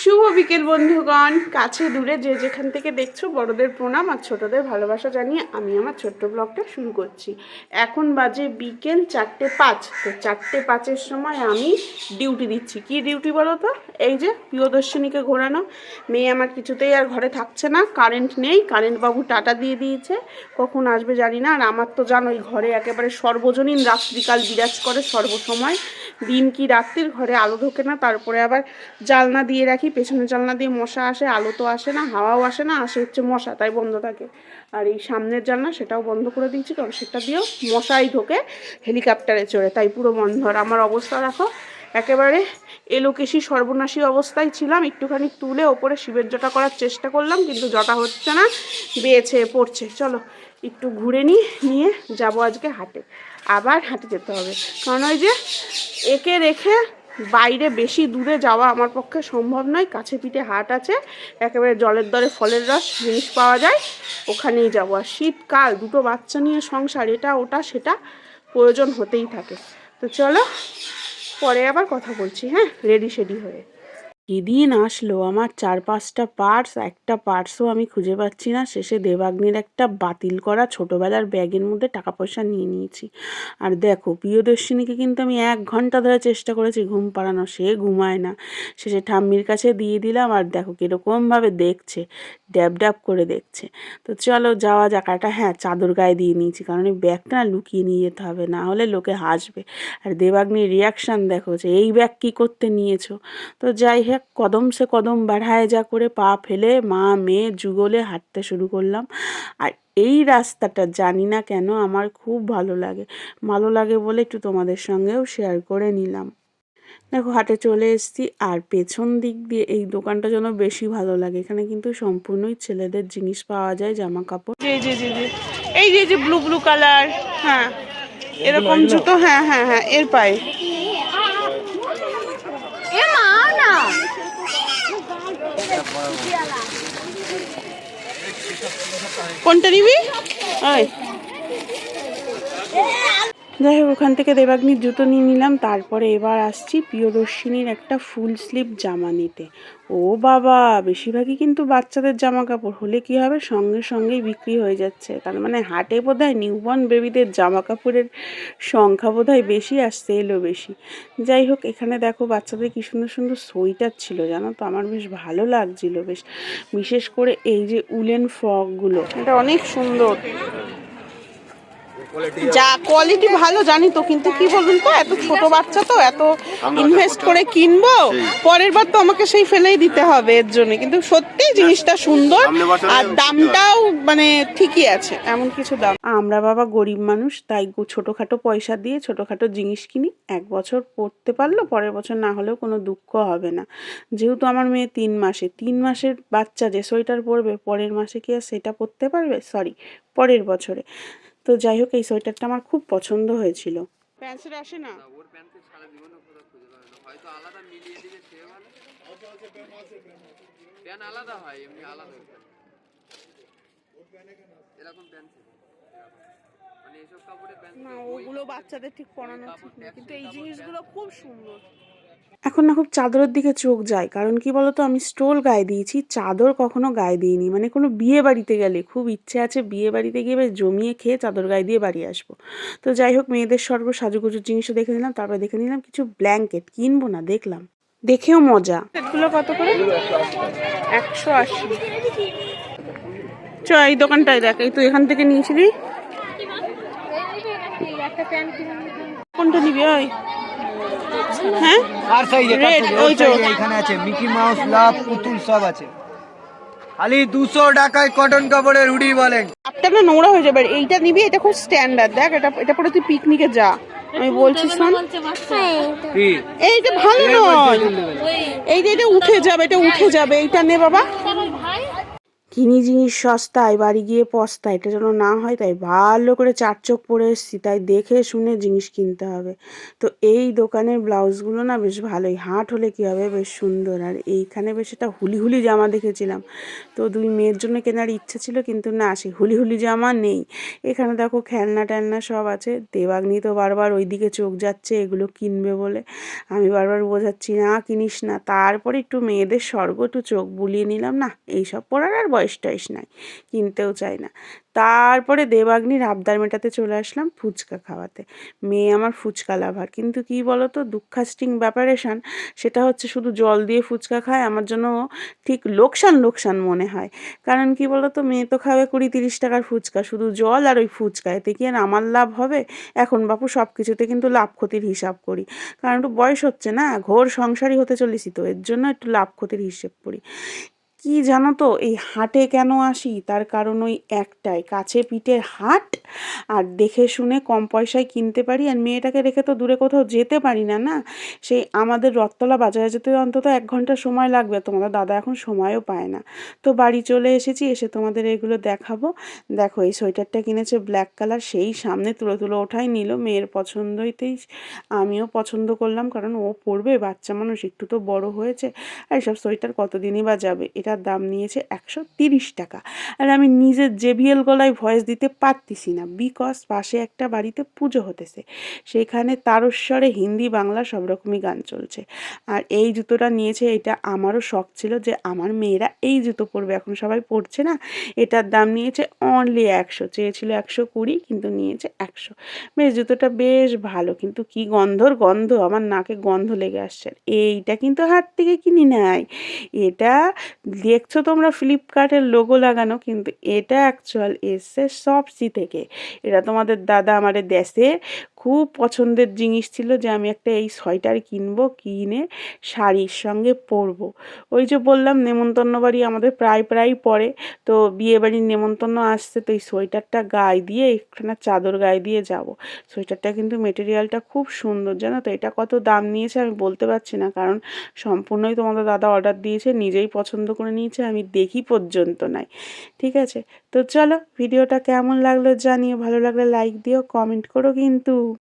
শুভ বিকেল, বন্ধুগণ। কাছে, দূরে, যে যেখান থেকে দেখছ, বড়দের প্রণাম আর ছোটদের ভালোবাসা জানিয়ে আমি আমার ছোট্ট ব্লগটা শুরু করছি। এখন বাজে বিকেল চারটে পাঁচ। তো চারটে পাঁচের সময় আমি ডিউটি দিচ্ছি। কি ডিউটি বলো তো? এই যে প্রিয়দর্শিনীকে ঘোরানো। মেয়ে আমার কিছুতেই আর ঘরে থাকছে না। কারেন্ট নেই। কারেন্ট বাবু টাটা দিয়ে দিয়েছে। কখন আসবে জানি না। আর আমার তো জানোই, ঘরে একেবারে সর্বজনীন রাত্রিকাল বিরাজ করে সর্বসময়। দিন কি রাত্রির? ঘরে আলো ঢোকে না, তারপরে আবার জালনা দিয়ে রাখি, পেছনে জালনা দিয়ে মশা আসে, আলো তো আসে না, হাওয়াও আসে না, আসে হচ্ছে মশা, তাই বন্ধ থাকে। আর এই সামনের জানলা সেটাও বন্ধ করে দিয়েছি, কারণ সেটা দিয়েও মশাই ঢোকে, হেলিকপ্টারে চড়ে, তাই পুরো বন্ধ আর আমার অবস্থা দেখো, একেবারে এলোকেশি সর্বনাশী অবস্থায় ছিলাম, একটুখানি তুলে ওপরে শিবের জটা করার চেষ্টা করলাম, কিন্তু জটা হচ্ছে না বেয়েছে পড়ছে। চলো একটু ঘুরে নিই নিয়ে যাব আজকে হাটে। আবার হাটে যেতে হবে। কারণ ওই যে একে রেখে বাইরে বেশি দূরে যাওয়া আমার পক্ষে সম্ভব নয়। কাছে পিঠে হাট আছে, একেবারে জলের দরে ফলের রস জিনিস পাওয়া যায়। ওখানেই যাব। আর শীতকাল, দুটো বাচ্চা নিয়ে সংসার, এটা, ওটা, সেটা প্রয়োজন হতেই থাকে। তো চলো, পরে আবার কথা বলছি হ্যাঁ? রেডি, সেডি হয়ে। এদিন আসলো আমার চার পাঁচটা পার্স একটা পার্সও আমি খুঁজে পাচ্ছি না। শেষে দেবাগ্নির একটা বাতিল করা ছোটোবেলার ব্যাগের মধ্যে টাকা পয়সা নিয়ে নিয়েছি। আর দেখো, প্রিয়দর্শিনীকে কিন্তু আমি এক ঘণ্টা ধরে চেষ্টা করেছি ঘুম পাড়ানো, সে ঘুমায় না। শেষে ঠাম্মির কাছে দিয়ে দিলাম আর দেখো কীরকমভাবে দেখছে, ড্যাব ড্যাব করে দেখছে। তো চলো যাওয়া যাক একটা হ্যাঁ চাদর গায়ে দিয়ে নিয়েছি, কারণ এই ব্যাগটা না লুকিয়ে নিয়ে যেতে হবে, না হলে লোকে হাসবে। আর দেবাগ্নির রিয়াকশান দেখো যে, এই ব্যাগ কী করতে নিয়েছো? তো যাই হোক কদম সে কদম বাড়ায় যা করে পা ফেলে মা মেয়ে যুগলে হাঁটতে শুরু করলাম। আর এই রাস্তাটা জানি না কেন আমার খুব ভালো লাগে। ভালো লাগে বলে একটু তোমাদের সঙ্গেও শেয়ার করে নিলাম। দেখো হাটে চলে এসেছি। আর পেছন দিক দিয়ে এই দোকানটা যেন বেশি ভালো লাগে। এখানে কিন্তু সম্পূর্ণই ছেলেদের জিনিস পাওয়া যায় জামা কাপড় জি জি জি জি এই যে যে ব্লু ব্লু কালার হ্যাঁ এরকম জুতো হ্যাঁ হ্যাঁ হ্যাঁ এর পায়ে এ মা না কোনটা নিবি? ওই যাই হোক, ওখান থেকে দেবাগ্নির জুতো নিয়ে নিলাম। তারপরে এবার আসছি প্রিয়দর্শিনীর একটা ফুল স্লিভ জামা নিতে। ও বাবা, বেশিরভাগই কিন্তু বাচ্চাদের জামা কাপড় হলে কি হবে? সঙ্গে সঙ্গেই বিক্রি হয়ে যাচ্ছে। তার মানে হাটে বোধ বোধহয় নিউবর্ন বেবিদের জামা কাপড়ের সংখ্যা বোধ হয় বেশি আর সেলও বেশি। যাই হোক, এখানে দেখো বাচ্চাদের কি সুন্দর সুন্দর সোয়েটার ছিল, জানো তো? আমার বেশ ভালো লাগছিল বেশ। বিশেষ করে এই যে উলেন ফ্রকগুলো এটা অনেক সুন্দর। যা কোয়ালিটি ভালো জানি তো কিন্তু কি বলুন তো এত ছোট বাচ্চা তো এত ইনভেস্ট করে কিনবো পরের বার তো আমাকে সেই ফেলেই দিতে হবে এর জন্য। কিন্তু সত্যি জিনিসটা সুন্দর আর দামটাও মানে ঠিকই আছে এমন কিছু দাম। আমরা বাবা গরিব মানুষ তাই গো- ছোটখাটো পয়সা দিয়ে ছোটখাটো জিনিস কিনি এক বছর পড়তে পারল পরের বছর না হলেও কোনো দুঃখ হবে না। যেহেতু আমার মেয়ে তিন মাসে তিন মাসের বাচ্চা যে সোয়েটার পরবে পরের মাসে কি আর সেটা পরতে পারবে? সরি পরের বছরে। তো যাই হোক এই সোয়েটারটা আমার খুব পছন্দ হয়েছিল। প্যান্সের আসে না? ওর প্যান্টে সারা জীবনও কোথাও খুঁজে পাবে না হয়তো আলাদা মিলিয়ে দিলে প্যান আলাদা হয় এমনি আলাদা এরকম প্যান্ট মানে এসব না ওগুলো বাচ্চাদের ঠিক পরানো ঠিক না কিন্তু এই জিনিসগুলো খুব সুন্দর। এখন না খুব চাদরের দিকে চোখ যায়। কারণ কি বলতো, আমি স্টোল গায়ে দিয়েছি, চাদর কখনো গায়ে দিইনি। মানে কোনো বিয়ে বাড়িতে গেলে, খুব ইচ্ছে আছে বিয়ে বাড়িতে গিয়ে জমিয়ে খেয়ে চাদর গায়ে দিয়ে বাড়ি আসব। তো যাই হোক, মেয়েদের সর্ব সাজুগুজুর জিনিসও দেখে নিলাম, তারপরে দেখে নিলাম কিছু ব্ল্যাঙ্কেট। কিনবো না, দেখলাম। দেখেও মজা। সেটগুলো কত করে? একশো আশি। চ, এই দোকানটায় দেখ, এই তুই এখান থেকে নিয়েছিলি। কোনটা নিবি, ওই? হ্যাঁ? আর সাইজে ওই। এখানে আছে মিকি মাউস লাভ পুতুল সব আছে। খালি দুশো টাকায় কটন কাপড়ের হুডি বলেন। নোংরা হয়ে যাবে এইটা নিবি এটা খুব স্ট্যান্ডার্ড দেখ এটা এটা পরে তুই পিকনিকে যা। আমি বলছি শোন। এইটা ভালো নয়। এইটা এটা উঠে যাবে এটা উঠে যাবে এইটা নে বাবা। কিনি জিনিস সস্তায়, বাড়ি গিয়ে পস্তায়, এটা যেন না হয় তাই ভালো করে চার চোখ পরে এসেছি, তাই দেখে শুনে জিনিস কিনতে হবে। তো এই দোকানের ব্লাউজগুলো না বেশ ভালোই, হাট হলে কী হবে? বেশ সুন্দর। আর এইখানে বেশ একটা হুলি হুলি জামা দেখেছিলাম। তো দুই মেয়ের জন্য কেনার ইচ্ছা ছিল, কিন্তু না, সেই হুলি হুলি জামা নেই। এখানে দেখো খেলনা টেলনা সব আছে, দেবাগ্নি তো বারবার ওইদিকে চোখ যাচ্ছে, এগুলো কিনবে বলে। আমি বারবার বোঝাচ্ছি, না, কিনিস না। তারপরে একটু মেয়েদের স্বর্গ একটু চোখ বুলিয়ে নিলাম, না, এইসব পড়ার আর বয়স টয়স নাই, কিনতেও চাই না। তারপরে দেবাগ্নির আবদার মেটাতে চলে আসলাম ফুচকা খাওয়াতে। মেয়ে আমার ফুচকা লাভার। কিন্তু কি বলতো, দুঃখাস্টিং ব্যাপারেশান সেটা হচ্ছে শুধু জল দিয়ে ফুচকা খায়, আমার জন্য ঠিক লোকসান লোকসান মনে হয়। কারণ কি বলতো, মেয়ে তো খাবে কুড়ি তিরিশ টাকার ফুচকা, শুধু জল আর ওই ফুচকা। এতে কি আর আমার লাভ হবে? এখন বাপু সব কিছুতে কিন্তু লাভ ক্ষতির হিসাব করি। কারণ একটু বয়স হচ্ছে না, ঘোর সংসারী হতে চলেছি তো, এর জন্য একটু লাভ ক্ষতির হিসেব করি। কি জানো তো, এই হাটে কেন আসি? তার কারণ ওই একটাই, কাছে পিঠের হাট। আর দেখে শুনে কম পয়সায় কিনতে পারি। আর মেয়েটাকে রেখে তো দূরে কোথাও যেতে পারি না না? সেই আমাদের রথতলা বাজারে যেতে অন্তত এক ঘণ্টা সময় লাগবে। তোমাদের দাদা এখন সময়ও পায় না। তো বাড়ি চলে এসেছি, এসে তোমাদের এগুলো দেখাবো। দেখো, এই সোয়েটারটা কিনেছে ব্ল্যাক কালার, সেই সামনে তুলো তুলো ওঠাই নিল। মেয়ের পছন্দইতেই আমিও পছন্দ করলাম, কারণ ও পরবে, বাচ্চা মানুষ, একটু তো বড় হয়েছে। আর এসব সোয়েটার কতদিনই বা যাবে? এটার দাম নিয়েছে একশো তিরিশ টাকা। আর আমি নিজের জেবিএল গলায় ভয়েস দিতে পারতেছি না বিকজ পাশে একটা বাড়িতে পুজো হতেছে। সেখানে তারস্বরে হিন্দি, বাংলা সব রকমই গান চলছে। আর এই জুতোটা নিয়েছে, এটা আমারও শখ ছিল যে আমার মেয়েরা এই জুতো পরবে। এখন সবাই পরছে না। এটার দাম নিয়েছে অনলি একশো। চেয়েছিল একশো কুড়ি, কিন্তু নিয়েছে একশো। বেশ, জুতোটা বেশ ভালো, কিন্তু কি গন্ধর গন্ধ, আমার নাকে গন্ধ লেগে আসছে। এইটা কিন্তু হাত থেকে কিনি নাই এটা দেখছ তোমরা ফ্লিপকার্টের লোগো লাগানো, কিন্তু এটা অ্যাকচুয়াল এসছে সবসি থেকে। এটা তোমাদের দাদা আমাদের দেশের খুব পছন্দের জিনিস ছিল যে আমি একটা এই সোয়েটার কিনবো, কিনে শাড়ির সঙ্গে পরবো। ওই যে বললাম, নেমন্তন্ন বাড়ি আমাদের প্রায় প্রায় পড়ে। তো বিয়ে বাড়ির নেমন্তন্ন আসছে, তো এই সোয়েটারটা গায়ে দিয়ে একখানা চাদর গায়ে দিয়ে যাব। সোয়েটারটা কিন্তু মেটেরিয়ালটা খুব সুন্দর, জানো তো? এটা কত দাম নিয়েছে আমি বলতে পারছি না, কারণ সম্পূর্ণই তোমাদের দাদা অর্ডার দিয়েছে, নিজেই পছন্দ করে নিয়েছে, আমি দেখি পর্যন্ত নাই। ঠিক আছে? তো চলো, ভিডিওটা কেমন লাগল জানিও, ভালো লাগলে লাইক দিও, কমেন্ট করো কিন্তু।